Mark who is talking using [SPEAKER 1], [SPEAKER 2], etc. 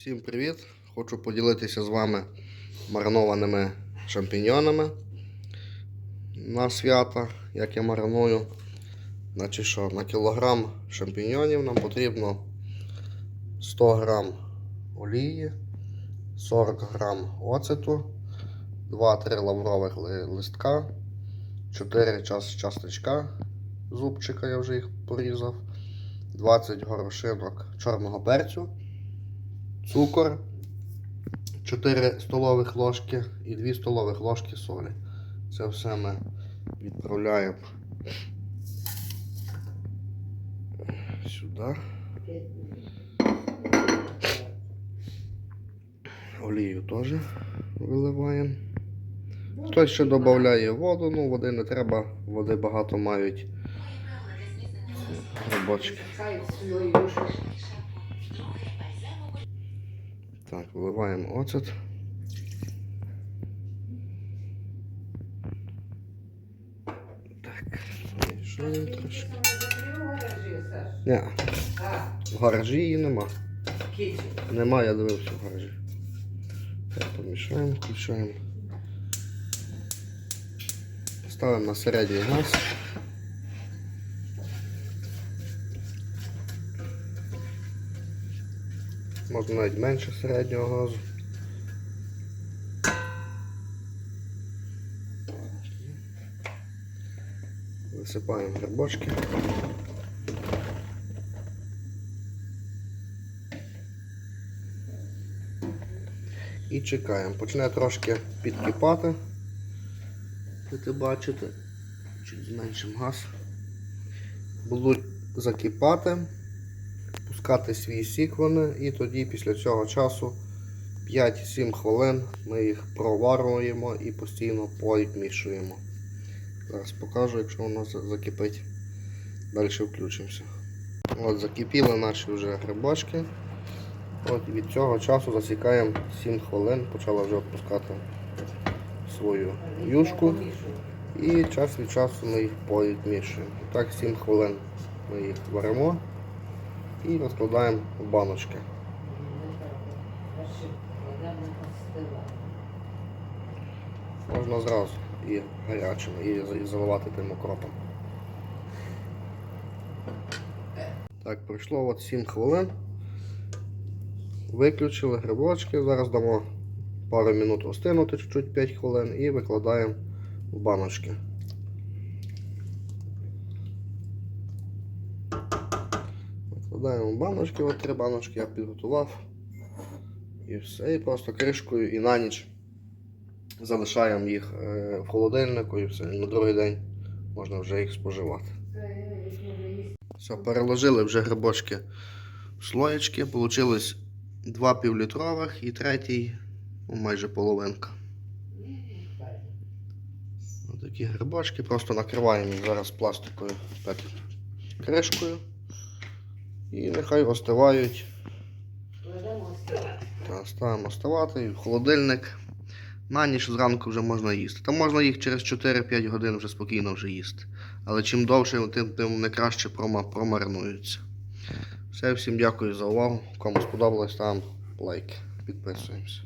[SPEAKER 1] Всім привіт! Хочу поділитися з вами маринованими шампіньонами на свята, як я мариную. Значить що, на кілограм шампіньонів нам потрібно 100 грам олії, 40 грам оцету, 2-3 лаврових листка, 4 час часточка зубчика, я вже їх порізав, 20 горошинок чорного перцю цукор, 4 столових ложки і 2 столових ложки солі. Це все ми відправляємо сюди. Олію теж виливаємо. Хтось ще додає воду, ну води не треба, води багато мають грибочки. Так, виливаємо оцет. Так, мішаємо трошки. Ні, в гаражі її нема. Нема, я дивився в гаражі. Так, помішаємо, включаємо. Ставимо на середній газ. Можна навіть менше середнього газу. Висипаємо грибочки. І чекаємо. Почне трошки підкипати. Будете бачите. Чуть зменшимо газ. Будуть закипати пускати свій сік і тоді після цього часу 5-7 хвилин ми їх проварюємо і постійно помішуємо. Зараз покажу, якщо воно за- закипить. Далі включимося. От закипіли наші вже грибочки. От від цього часу засікаємо 7 хвилин, почала вже відпускати свою юшку. І час від часу ми їх помішуємо. Так 7 хвилин ми їх варимо і розкладаємо в баночки. Можна зразу і гарячим, і заливати тим окропом. Так, пройшло от 7 хвилин. Виключили грибочки. Зараз дамо пару минут остинути, чуть-чуть 5 хвилин і викладаємо в баночки. Викладаємо в баночки, от три баночки я підготував. І все. І просто кришкою і на ніч залишаємо їх е, в холодильнику і все. На другий день можна вже їх споживати. Все, переложили вже грибочки в слоєчки. Получилось два півлітрових і третій, ну, майже половинка. Ось Такі грибочки, просто накриваємо їх зараз пластиковою кришкою. І нехай остивають. Та, ставимо остивати в холодильник. На ніч зранку вже можна їсти. Та можна їх через 4-5 годин вже спокійно вже їсти. Але чим довше, тим, тим вони краще прома, промаринуються. Все, всім дякую за увагу. Кому сподобалось, ставимо лайк. Підписуємося.